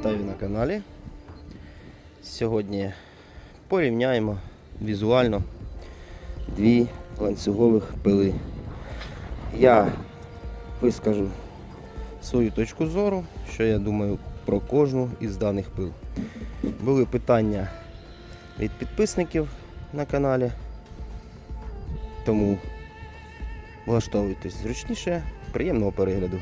Вітаю на каналі. Сьогодні порівняємо візуально дві ланцюгових пили. Я вискажу свою точку зору, що я думаю про кожну із даних пил. Були питання від підписників на каналі, тому влаштовуйтесь зручніше, приємного перегляду.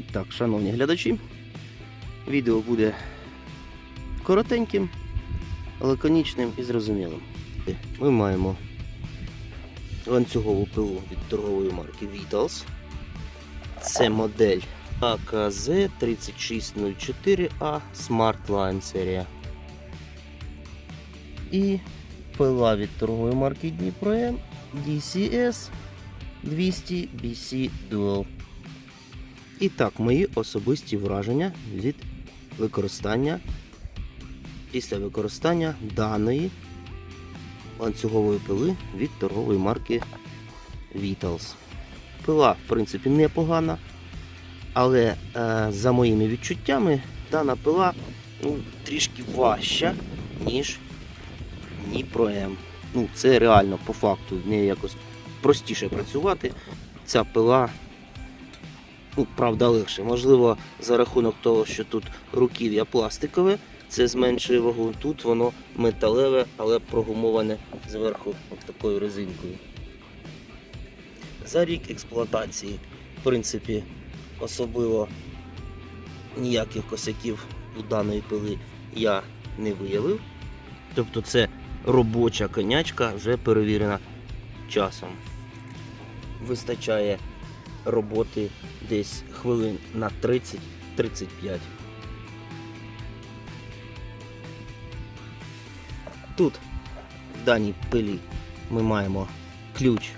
І так, шановні глядачі, відео буде коротеньким, лаконічним і зрозумілим. Ми маємо ланцюгову пилу від торгової марки Vitals. Це модель АКЗ 3604A Smart Line серія. І пила від торгової марки Дніпро DCS 200 BC Dual. І так, мої особисті враження від використання після використання даної ланцюгової пили від торгової марки Vitals. Пила, в принципі, непогана, але е, за моїми відчуттями, дана пила ну, трішки важча, ніж Дніпро М. Ну, це реально по факту в неї якось простіше працювати. Ця пила ну, правда, легше. Можливо, за рахунок того, що тут руків'я пластикове, це зменшує вагу. Тут воно металеве, але прогумоване зверху от такою резинкою. За рік експлуатації, в принципі, особливо ніяких косяків у даної пили я не виявив. Тобто це робоча конячка, вже перевірена часом. Вистачає роботи десь хвилин на 30-35. Тут в даній пилі ми маємо ключ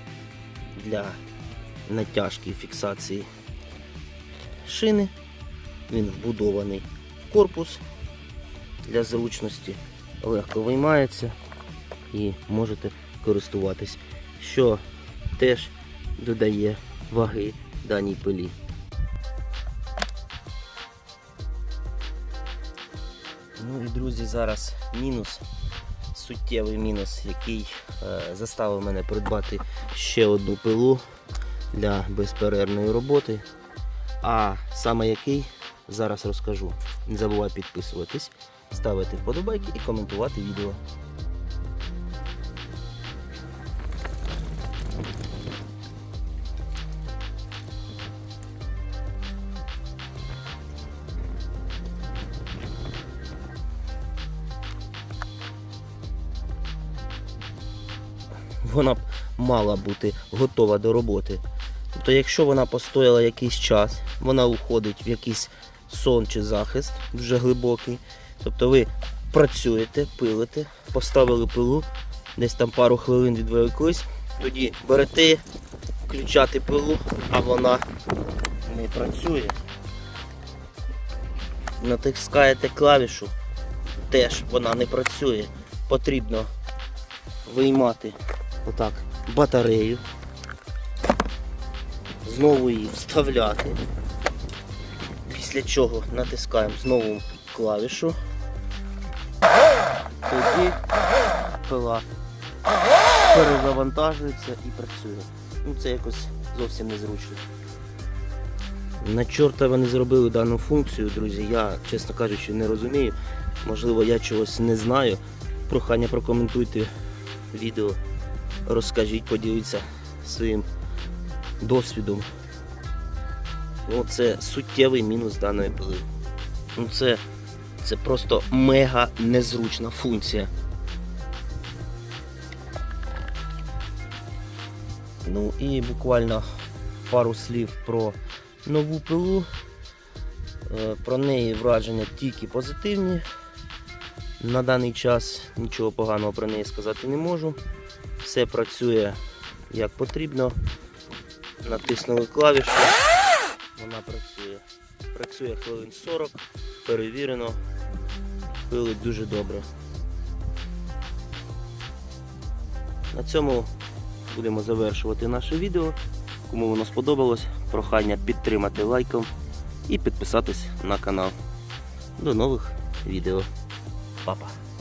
для натяжки і фіксації шини. Він вбудований в корпус для зручності, легко виймається і можете користуватись, що теж додає ваги даній пилі. Ну і друзі, зараз мінус, суттєвий мінус, який е, заставив мене придбати ще одну пилу для безперервної роботи. А саме який зараз розкажу. Не забувай підписуватись, ставити вподобайки і коментувати відео. Вона мала бути готова до роботи. Тобто, якщо вона постояла якийсь час, вона уходить в якийсь сон чи захист дуже глибокий. Тобто ви працюєте, пилите, поставили пилу, десь там пару хвилин відволіклись, тоді берете, включати пилу, а вона не працює. Натискаєте клавішу, теж вона не працює. Потрібно виймати отак батарею, знову її вставляти, після чого натискаємо знову клавішу, тоді пила перезавантажується і працює. Ну це якось зовсім незручно. На чорта вони зробили дану функцію, друзі. Я, чесно кажучи, не розумію. Можливо, я чогось не знаю. Прохання прокоментуйте відео розкажіть, поділіться своїм досвідом. Ну, це суттєвий мінус даної пили. Ну, це, це просто мега незручна функція. Ну і буквально пару слів про нову пилу. Е, Про неї враження тільки позитивні. На даний час нічого поганого про неї сказати не можу. Все працює як потрібно. Натиснули клавішу. Вона працює. Працює хвилин 40, перевірено, пилить дуже добре. На цьому будемо завершувати наше відео. Кому воно сподобалось, прохання підтримати лайком і підписатись на канал. До нових відео. Па-па!